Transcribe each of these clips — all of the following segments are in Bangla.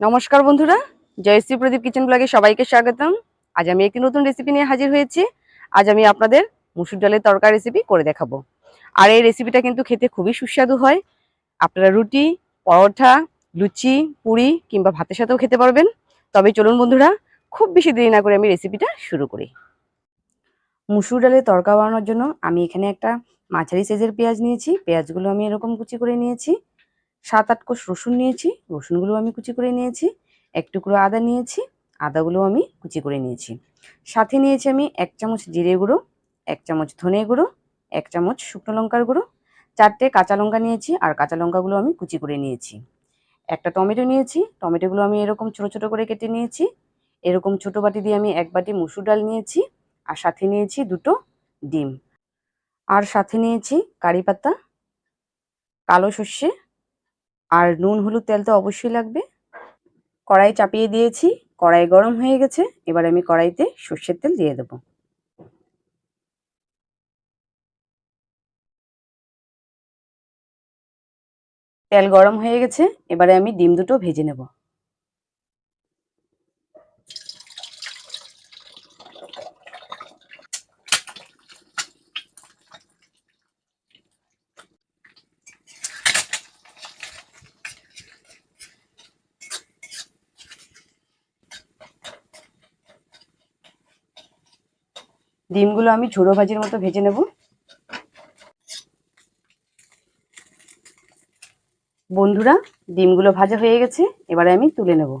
নমস্কার বন্ধুরা জয়শ্রী প্রদীপ কিচেন ব্লগে সবাইকে স্বাগতম। আজ আমি একটি নতুন রেসিপি নিয়ে হাজির হয়েছি। আজ আমি আপনাদের মুসুর ডালের তরকা রেসিপি করে দেখাবো। আর এই রেসিপিটা কিন্তু খেতে খুবই সুস্বাদু হয়। আপনারা রুটি, পরোটা, লুচি, পুরি কিংবা ভাতের সাথেও খেতে পারবেন। তবে চলুন বন্ধুরা, খুব বেশি দেরি না করে আমি রেসিপিটা শুরু করি। মুসুর ডালের তরকা বানানোর জন্য আমি এখানে একটা মাঝারি সাইজের পেঁয়াজ নিয়েছি। পেঁয়াজগুলো আমি এরকম কুচি করে নিয়েছি। সাত আট কোষ রসুন নিয়েছি, রসুনগুলো আমি কুচি করে নিয়েছি, এক টুকরো আদা নিয়েছি, আদাগুলো আমি কুচি করে নিয়েছি। সাথে নিয়েছি আমি এক চামচ জিরে গুঁড়ো, এক চামচ ধনে গুঁড়ো, এক চামচ শুকনো লঙ্কার গুঁড়ো, চারটে কাঁচা লঙ্কা নিয়েছি আর কাঁচা লঙ্কাগুলো আমি কুচি করে নিয়েছি। একটা টমেটো নিয়েছি, টমেটোগুলো আমি এরকম ছোট ছোট করে কেটে নিয়েছি, এরকম ছোট বাটি দিয়ে আমি এক বাটি মুসুর ডাল নিয়েছি আর সাথে নিয়েছি দুটো ডিম। আর সাথে নিয়েছি কারি পাতা, কালো সর্ষে আর নুন, হলুদ, তেল তো অবশ্যই লাগবে। কড়াই চাপিয়ে দিয়েছি, কড়াই গরম হয়ে গেছে। এবার আমি কড়াইতে সর্ষের তেল দিয়ে দেবো। তেল গরম হয়ে গেছে, এবারে আমি ডিম দুটো ভেজে নেব। ডিমগুলো আমি ঝোড়ো ভাজির মতো ভেজে নেব। বন্ধুরা, ডিমগুলো ভাজা হয়ে গেছে, এবারে আমি তুলে নেব।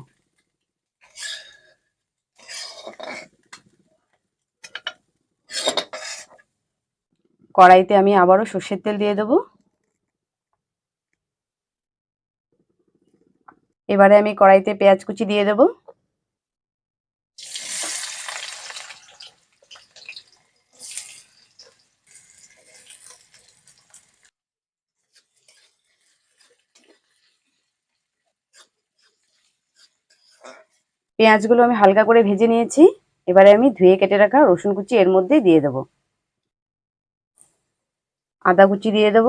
কড়াইতে আমি আবারও সর্ষের তেল দিয়ে দেবো। এবারে আমি কড়াইতে পেঁয়াজ কুচি দিয়ে দেবো। পেঁয়াজগুলো আমি হালকা করে ভেজে নিয়েছি। এবারে আমি ধুয়ে কেটে রাখা রসুন কুচি এর মধ্যে দিয়ে দেব। আদা কুচি দিয়ে দেব।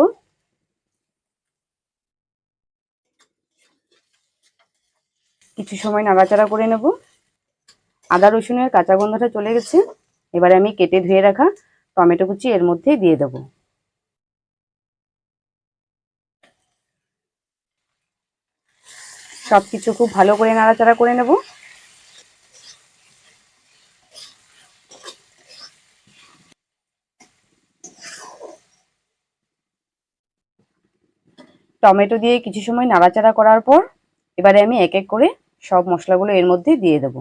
কিছু সময় নাড়াচাড়া করে নেব। আদা রসুনের কাঁচা গন্ধটা চলে গেছে। এবারে আমি কেটে ধুয়ে রাখা টমেটো কুচি এর মধ্যে দিয়ে দেব। সব কিছু খুব ভালো করে নাড়াচাড়া করে নেব। টমেটো দিয়ে কিছু সময় নাড়াচাড়া করার পর এবারে আমি এক এক করে সব মশলাগুলো এর মধ্যে দিয়ে দেব।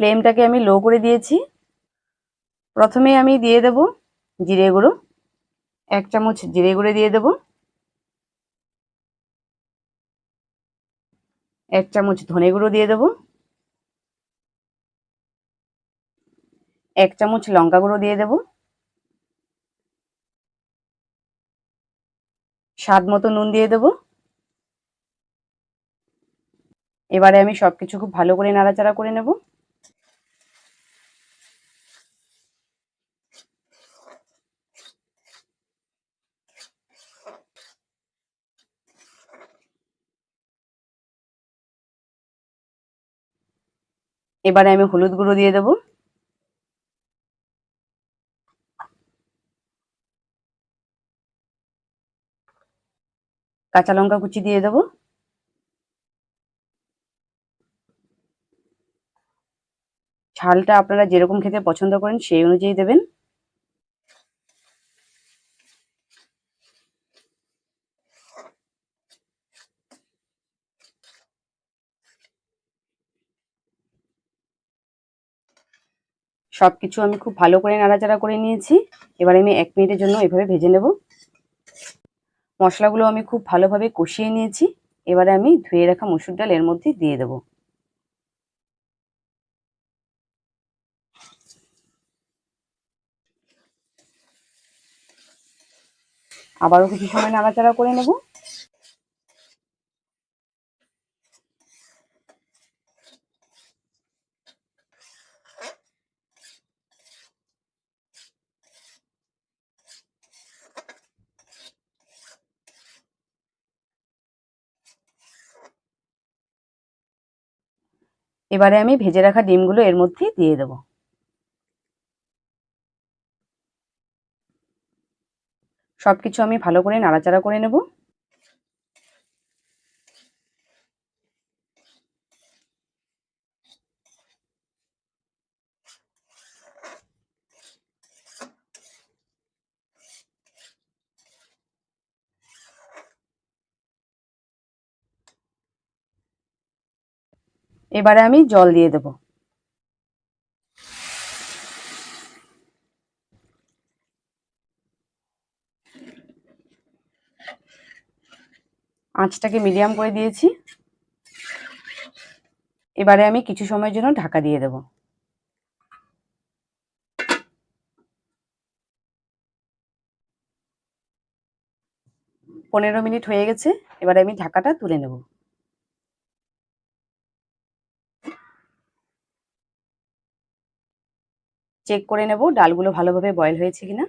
ফ্লেমটাকে আমি লো করে দিয়েছি। প্রথমে আমি দিয়ে দেব জিরে গুঁড়ো, এক চামচ জিরে গুঁড়ো দিয়ে দেব, এক চামচ ধনে গুঁড়ো দিয়ে দেব, এক চামচ লঙ্কা গুঁড়ো দিয়ে দেব। স্বাদ মতো নুন দিয়ে দেব। এবারে আমি সবকিছু খুব ভালো করে নাড়াচাড়া করে নেব। এবারে আমি হলুদ গুঁড়ো দিয়ে দেব। কাঁচা লঙ্কা কুচি দিয়ে দেব। ঝালটা আপনারা যেরকম খেতে পছন্দ করেন সেই অনুযায়ী দেবেন। সব কিছু আমি খুব ভালো করে নাড়াচাড়া করে নিয়েছি। এবার আমি এক মিনিটের জন্য এভাবে ভেজে নেব। মশলাগুলো আমি খুব ভালোভাবে কষিয়ে নিয়েছি। এবারে আমি ধুয়ে রাখা মসুর ডাল এর মধ্যে দিয়ে দেব। আবারও কিছু সময় নাড়াচাড়া করে নেব। এবারে আমি ভেজে রাখা ডিমগুলো এর মধ্যে দিয়ে দেবো। সবকিছু আমি ভালো করে নাড়াচাড়া করে নেব। এবারে আমি জল দিয়ে দেব। আঁচটাকে মিডিয়াম করে দিয়েছি। এবারে আমি কিছু সময়ের জন্য ঢাকা দিয়ে দেব। পনেরো মিনিট হয়ে গেছে, এবারে আমি ঢাকাটা তুলে নেব। চেক করে নেব, ডালগুলো ভালোভাবে বয়েল হয়েছে কিনা।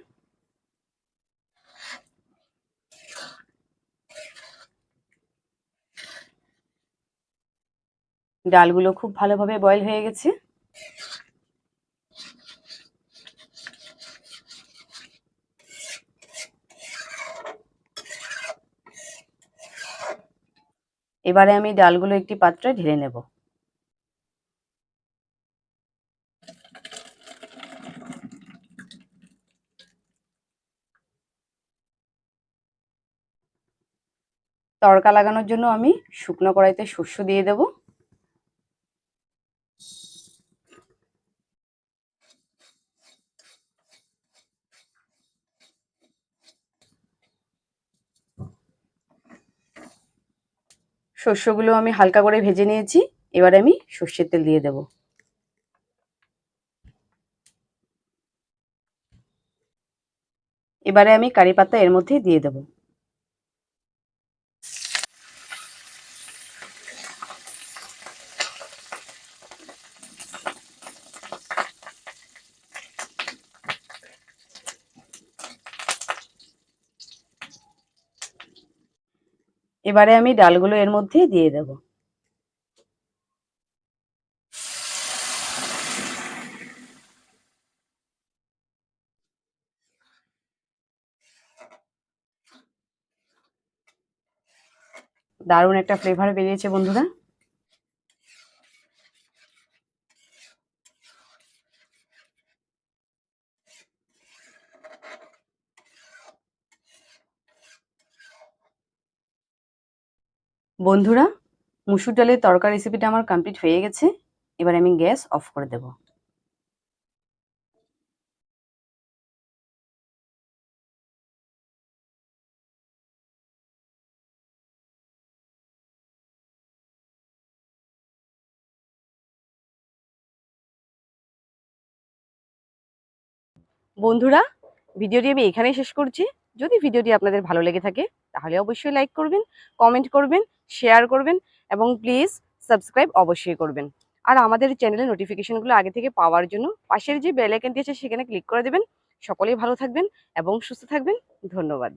ডালগুলো খুব ভালোভাবে বয়েল হয়ে গেছে। এবারে আমি ডালগুলো একটি পাত্রে ঢেলে নেব। তড়কা লাগানোর জন্য আমি শুকনো কড়াইতে শস্য দিয়ে দেব। শস্যগুলো আমি হালকা করে ভেজে নিয়েছি, এবারে আমি সর্ষের তেল দিয়ে দেব। এবারে আমি কারি পাতা এর মধ্যে দিয়ে দেবো। এবারে আমি ডালগুলো এর মধ্যে দিয়ে দেব। দারুণ একটা ফ্লেভার বেরিয়েছে বন্ধুরা। বন্ধুরা, মুসুর ডালের তরকা রেসিপিটা আমার কমপ্লিট হয়ে গেছে। এবার আমি গ্যাস অফ করে দেব। বন্ধুরা, ভিডিওটি আমি এখানেই শেষ করছি। যদি ভিডিওটি আপনাদের ভালো লেগে থাকে, তাহলে অবশ্যই লাইক করবেন কমেন্ট করবেন শেয়ার করবেন এবং প্লিজ সাবস্ক্রাইব অবশ্যই করবেন। আর আমাদের চ্যানেলের নোটিফিকেশনগুলো আগে থেকে পাওয়ার জন্য পাশের যে বেল আইকনটি আছে সেখানে ক্লিক করে দেবেন। সকলেই ভালো থাকবেন এবং সুস্থ থাকবেন। ধন্যবাদ।